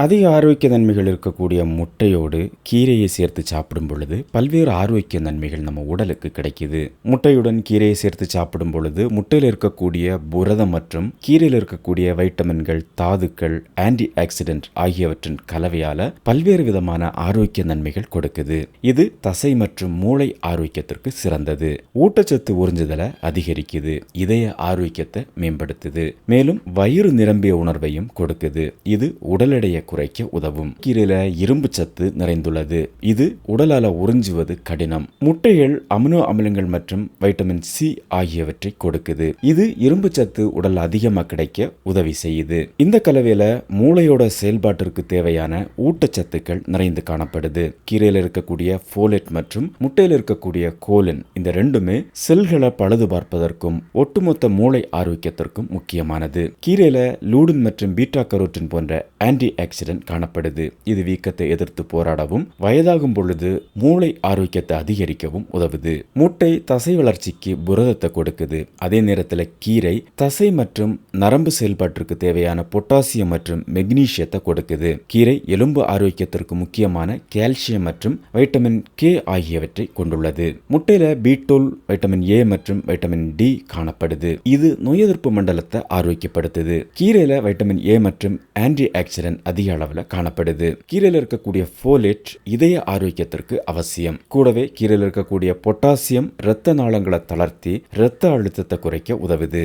அதிக ஆரோக்கிய நன்மைகள் இருக்கக்கூடிய முட்டையோடு கீரையை சேர்த்து சாப்பிடும் பொழுது பல்வேறு ஆரோக்கிய நன்மைகள் நம்ம உடலுக்கு கிடைக்குது. முட்டையுடன் கீரையை சேர்த்து சாப்பிடும் பொழுது முட்டையில் இருக்கக்கூடிய புரதம் மற்றும் கீரையில் இருக்கக்கூடிய வைட்டமின்கள் தாதுக்கள் ஆன்டி ஆக்சிடென்ட் ஆகியவற்றின் கலவையால பல்வேறு விதமான ஆரோக்கிய நன்மைகள் கொடுக்குது. இது தசை மற்றும் மூளை ஆரோக்கியத்திற்கு சிறந்தது. ஊட்டச்சத்து உறிஞ்சுதலை அதிகரிக்குது. இதய ஆரோக்கியத்தை மேம்படுத்துது. மேலும் வயிறு நிரம்பிய உணர்வையும் கொடுக்குது. இது உடல் எடையை குறைக்க உதவும். கீரையில இரும்பு சத்து நிறைந்துள்ளது. இது உடலால உறிஞ்சுவது கடினம். முட்டைகள் அமினோ அமிலங்கள் மற்றும் வைட்டமின் சி ஆகியவற்றை கொடுக்குது. இது இரும்பு சத்து உடல் அதிகமாக கிடைக்க உதவி செய்யுது. இந்த கலவையில மூளையோட செயல்பாட்டிற்கு தேவையான ஊட்டச்சத்துக்கள் நிறைந்து காணப்படுது. கீரையில இருக்கக்கூடிய ஃபோலெட் மற்றும் முட்டையில் இருக்கக்கூடிய கோலின் இந்த ரெண்டுமே செல்களை பழுது பார்ப்பதற்கும் ஒட்டுமொத்த மூளை ஆரோக்கியத்திற்கும் முக்கியமானது. கீரையில லூடின் மற்றும் பீட்டா கரோட்டின் போன்ற ஆன்டி ஆக்சிடென்ட் காணப்படுது. இது வீக்கத்தை எதிர்த்து போராடவும் வயதாகும் பொழுது மூளை ஆரோக்கியத்தை அதிகரிக்கவும் உதவுது. முட்டை தசை வளர்ச்சிக்கு புரதத்தை கொடுக்குது. அதே நேரத்தில் கீரை தசை மற்றும் நரம்பு செயல்பாட்டிற்கு தேவையான பொட்டாசியம் மற்றும் மெக்னீசியத்தை கொடுக்குது. கீரை எலும்பு ஆரோக்கியத்திற்கு முக்கியமான கால்சியம் மற்றும் வைட்டமின் கே ஆகியவற்றை கொண்டுள்ளது. முட்டையில பீட்டோல் வைட்டமின் ஏ மற்றும் வைட்டமின் டி காணப்படுது. இது நோய் எதிர்ப்பு மண்டலத்தை ஆரோக்கியப்படுத்துது. கீரையில வைட்டமின் ஏ மற்றும் ஆன்டி ஆக்சிடென்ட் அதிக அளவில் காணப்படுது. கீரையில் இருக்கக்கூடிய ஃபோலேட் இதய ஆரோக்கியத்திற்கு அவசியம். கூடவே கீரையில் இருக்கக்கூடிய பொட்டாசியம் இரத்த நாளங்களை தளர்த்தி இரத்த அழுத்தத்தை குறைக்க உதவுது.